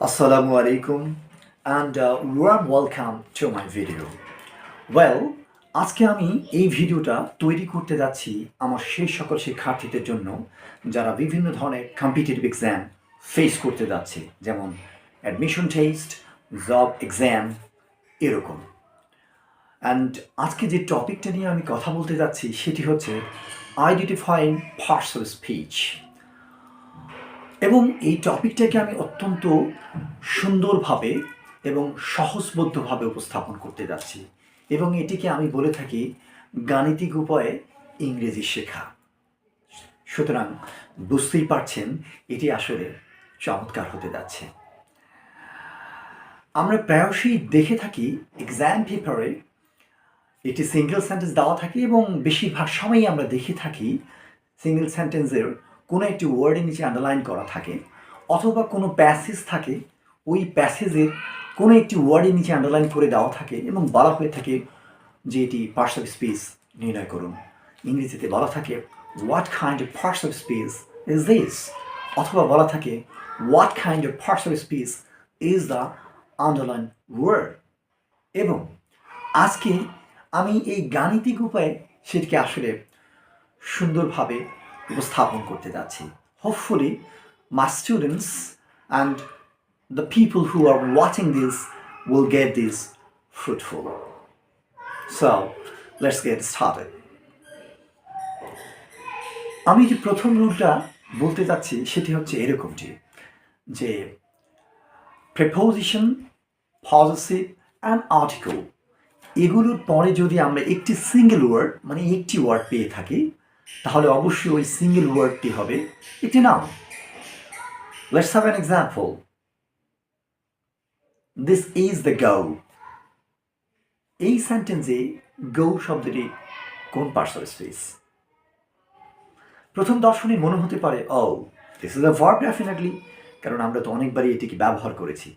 Assalamu alaikum and uh, warm welcome to my video. Well, আজকে আমি এই ভিডিওটা তৈরি করতে যাচ্ছি আমার সেই সকল শিক্ষার্থীদের জন্য যারা বিভিন্ন ধরনের কম্পিটিটিভ এক্সাম ফেস করতে যাচ্ছে যেমন অ্যাডমিশন টেস্ট জব এক্সাম এরকম অ্যান্ড আজকে যে টপিকটা নিয়ে আমি কথা বলতে যাচ্ছি সেটি হচ্ছে আইডেন্টিফাইং পার্টস অফ স্পিচ এবং এই টপিকটাকে আমি অত্যন্ত সুন্দরভাবে এবং সহজবদ্ধভাবে উপস্থাপন করতে যাচ্ছি। এবং এটিকে আমি বলে থাকি গাণিতিক উপায়ে ইংরেজি শেখা। সুতরাং বুঝতেই পারছেন, এটি আসলে চমৎকার হতে যাচ্ছে। আমরা প্রায়শই দেখে থাকি এক্সাম পেপারে এটি সিঙ্গেল সেন্টেন্স দেওয়া থাকে এবং বেশিরভাগ সময়ই আমরা দেখে থাকি সিঙ্গেল সেন্টেন্সের কোনো একটি ওয়ার্ডের নিচে আন্ডারলাইন করা থাকে অথবা কোনো প্যাসেজ থাকে, ওই প্যাসেজের কোনো একটি ওয়ার্ডের নিচে আন্ডারলাইন করে দেওয়া থাকে এবং বলা হয়ে থাকে যে এটি পার্টস অফ স্পেস নির্ণয় করুন। ইংরেজিতে বলা থাকে what kind of parts of space is this অথবা বলা থাকে what kind of parts of space is the underline word এবং আজকে আমি এই গাণিতিক উপায়ে সেটিকে আসলে সুন্দরভাবে উপস্থাপন করতে যাচ্ছি hopefully my students and the people who are watching this will get this fruitful. So, let's get started. আমি যে প্রথম রুলটা বলতে চাচ্ছি সেটি হচ্ছে এরকমটি যে প্রেপোজিশন পজিটিভ অ্যান্ড আর্টিকেল এগুলোর পরে যদি আমরা একটি সিঙ্গেল ওয়ার্ড মানে একটি ওয়ার্ড পেয়ে থাকি তাহলে অবশ্যই ওই সিঙ্গেল ওয়ার্ডটি হবে। একটি নাম। Let's have an example this is the গৌ এই সেন্টেন্সে গৌ শব্দটি কোন পার্সল স্পেস প্রথম দর্শনে মনে হতে পারে ও this is a verb definitely কারণ আমরা তো অনেকবারই এটিকে ব্যবহার করেছি।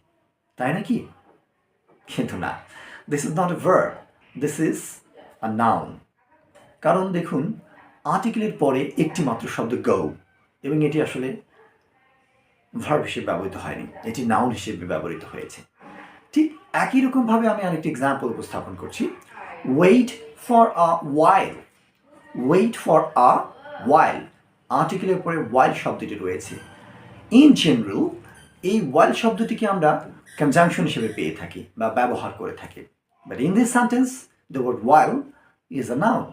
তাই নাকি কিন্তু না। This is not a verb this is a noun কারণ দেখুন আর্টিকেলের পরে একটি মাত্র শব্দ গৌ এবং এটি আসলে ভার্ব হিসেবে ব্যবহৃত হয়নি, এটি নাউন হিসেবে ব্যবহৃত হয়েছে। ঠিক একই রকমভাবে আমি আরেকটি এক্সাম্পল উপস্থাপন করছি। Wait for a while wait for a while আর্টিকেলের পরে ওয়াইল শব্দটি রয়েছে। ইন জেনারেল এই ওয়াইল শব্দটিকে আমরা কনজাংশন হিসেবে পেয়ে থাকি বা ব্যবহার করে থাকি। But in this sentence the word while is a noun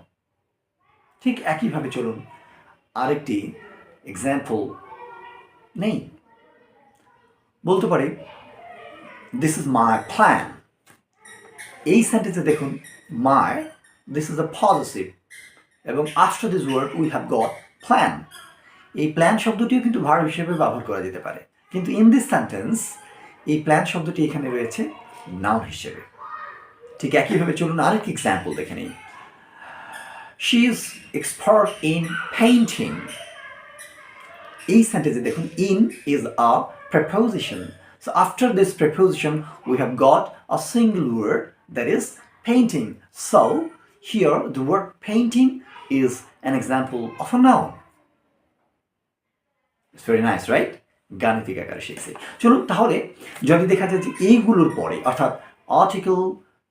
ঠিক একইভাবে চলুন। আরেকটি এক্সাম্পল নেই। বলতে পারি দিস ইজ মাই প্ল্যান এই সেন্টেন্সে দেখুন my this is a positive এবং after this word we have got plan এই প্ল্যান শব্দটিও কিন্তু ভার্ব হিসেবে ব্যবহার করা যেতে পারে। কিন্তু ইন দিস সেন্টেন্স এই প্ল্যান শব্দটি এখানে রয়েছে নাউন হিসেবে। ঠিক একইভাবে চলুন, আরেকটি এক্সাম্পল দেখে নিই। She is expert in painting এই সেন্টেন্সে দেখুন in is a preposition. So after this preposition, we have got a single word that is painting. So here the word painting is an example of a noun. It's very nice, right? গাণিতিক আকারে শিখছি চলুন তাহলে যদি দেখা যায় যে এইগুলোর পরে অর্থাৎ আর্টিকেল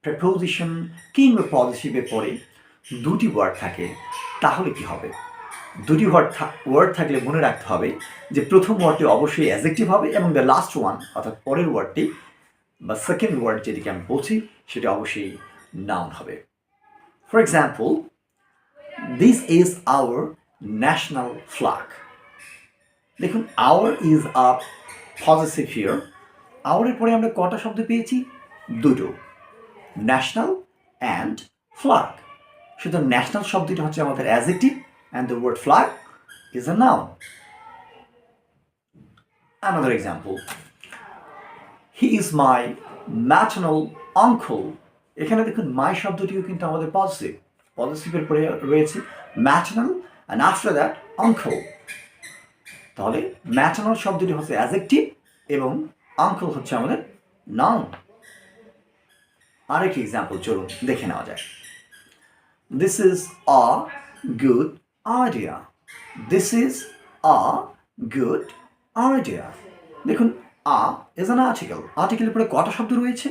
প্রেপোজিশন কিংবা পজিটিভের পরে দুটি ওয়ার্ড থাকে, তাহলে কি হবে? দুটি ওয়ার্ড ওয়ার্ড থাকলে মনে রাখতে হবে যে প্রথম ওয়ার্ডটি অবশ্যই অ্যাজেক্টিভ হবে এবং দ্য লাস্ট ওয়ান অর্থাৎ পরের ওয়ার্ডটি বা সেকেন্ড ওয়ার্ড যেটিকে আমি বলছি, সেটা অবশ্যই নাউন হবে। For example this is our national flag দেখুন our is a positive here আওয়ারের পরে আমরা কটা শব্দ পেয়েছি? দুটো। ন্যাশনাল অ্যান্ড ফ্ল্যাগ সুতরাং ন্যাশনাল শব্দটি হচ্ছে আমাদের adjective and the word flag is a noun. Another example. He is my maternal uncle. এখানে দেখুন মাই শব্দটিও কিন্তু আমাদের পজিটিভ পজিটিভের পরে রয়েছে maternal and after that uncle তাহলে ম্যাটার্নাল শব্দটি হচ্ছে অ্যাজেক্টিভ এবং আঙ্কল হচ্ছে আমাদের নাউন আরেকটি এক্সাম্পল চলুন দেখে নেওয়া যায় this is a good idea. This is a good idea দেখুন আ ইজ অ্যান আর্টিকেল আর্টিকেলের পরে কটা শব্দ রয়েছে?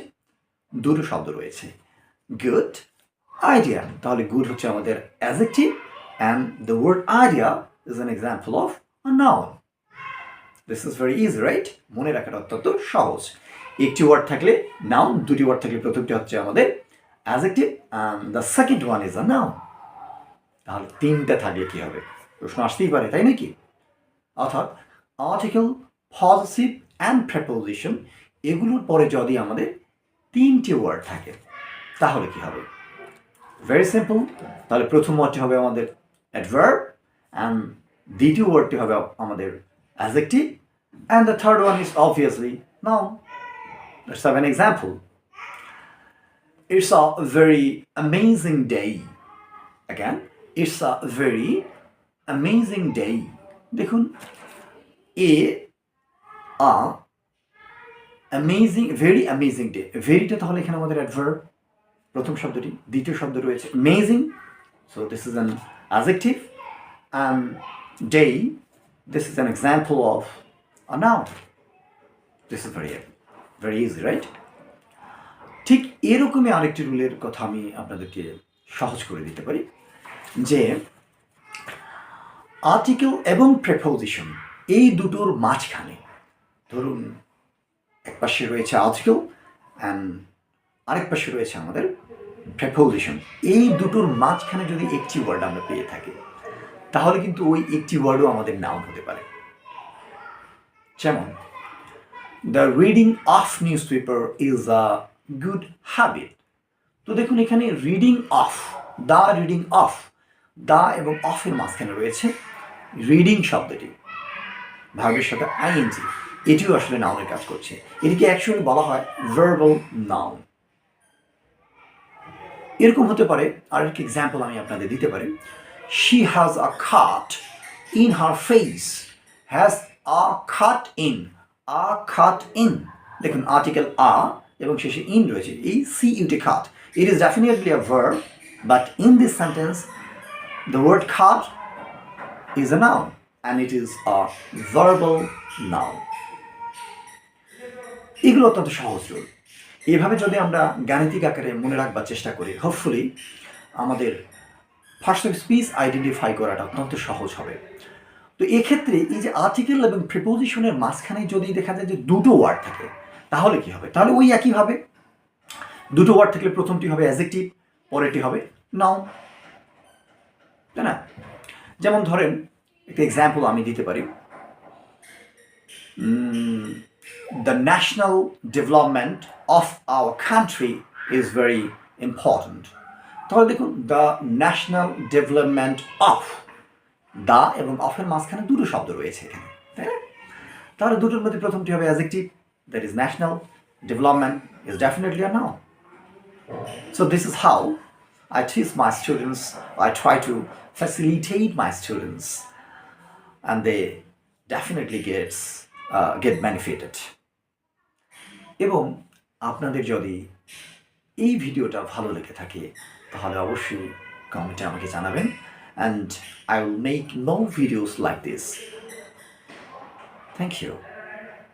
দুটো শব্দ রয়েছে। গুড আইডিয়া তাহলে গুড হচ্ছে আমাদের adjective and the word idea is an example of a noun this is very easy right মনে রাখাটা অত্যন্ত সহজ। একটি ওয়ার্ড থাকলে নাউন দুটি ওয়ার্ড থাকলে প্রথমটি হচ্ছে আমাদের adjective and the second one is a noun তাহলে তিনটে থাকলে কি হবে? প্রশ্ন আসতেই পারে, তাই নাকি? অর্থাৎ আর্টিকেল পজিটিভ অ্যান্ড প্রেপোজিশন এগুলোর পরে যদি আমাদের তিনটি ওয়ার্ড থাকে, তাহলে কি হবে? ভেরি সিম্পল তাহলে প্রথম ওয়ার্ডটি হবে আমাদের অ্যাডভার্ব অ্যান্ড দ্বিতীয় ওয়ার্ডটি হবে আমাদের adjective and the third one is obviously now Let's have an example. It's a very amazing day. Again, it's a very amazing day. দেখুন a a amazing very amazing day ভেরিটা তাহলে এখানে আমাদের adverb প্রথম শব্দটি দ্বিতীয় শব্দ রয়েছে amazing so this is an adjective and day this is an example of a noun this is very very easy right ঠিক এরকমই আরেকটি রুলের কথা আমি আপনাদেরকে সহজ করে দিতে পারি, যে আর্টিকেল এবং প্রেপোজিশন এই দুটোর মাঝখানে, ধরুন এক পাশে রয়েছে আর্টিকেল অ্যান্ড আরেক পাশে রয়েছে আমাদের প্রেপোজিশন এই দুটোর মাঝখানে যদি একটি ওয়ার্ড আমরা পেয়ে থাকি, তাহলে কিন্তু ওই একটি ওয়ার্ডও আমাদের নাউন হতে পারে। যেমন the reading of newspaper is a good habit তো দেখুন, এখানে reading of the reading of the এবং অফের মাঝখানে রয়েছে রিডিং শব্দটি, ভার্বের সাথে আইএনজি এটিও আসলে নাউনের কাজ করছে। এটিকে অ্যাকচুয়ালি বলা হয় ভার্বাল নাউন এরকম হতে পারে আর একটি এক্সাম্পল আমি আপনাদের দিতে পারি। She has a cut in her face has a cut in a খাট ইন দেখুন আর্টিকেল আ এবং শেষে ইন রয়েছে। এই C U T cut it is definitely a verb but in this sentence The word card is a noun, and it is a verbal noun. এগুলো অত্যন্ত সহজ rule. এভাবে যদি আমরা গাণিতিক আকারে মনে রাখবার চেষ্টা করি হোপফুলি আমাদের ফার্স্ট অফ স্পিচ আইডেন্টিফাই করাটা অত্যন্ত সহজ হবে। তো এক্ষেত্রে এই যে আর্টিকেল এবং প্রিপোজিশনের মাঝখানে যদি দেখা যায় যে দুটো ওয়ার্ড থাকে তাহলে কি হবে? তাহলে ওই একই একইভাবে দুটো ওয়ার্ড থাকলে প্রথমটি হবে অ্যাজেক্টিভ পরেরটি হবে নাও তাই না? যেমন ধরেন, একটা এক্সাম্পল আমি দিতে পারি। The national development of our country is very important তাহলে দেখুন the national development of the এবং অফের মাঝখানে দুটো শব্দ রয়েছে এখানে। তাই না? তাহলে দুটোর মধ্যে প্রথমটি হবে adjective that is national development is definitely a noun So this is how I teach my students. I try to facilitate my students, and they definitely gets uh, get benefited. এবং আপনাদের যদি এই ভিডিওটা ভালো লেগে থাকে তাহলে অবশ্যই কমেন্টে আমাকে জানাবেন and I will make no videos like this thank you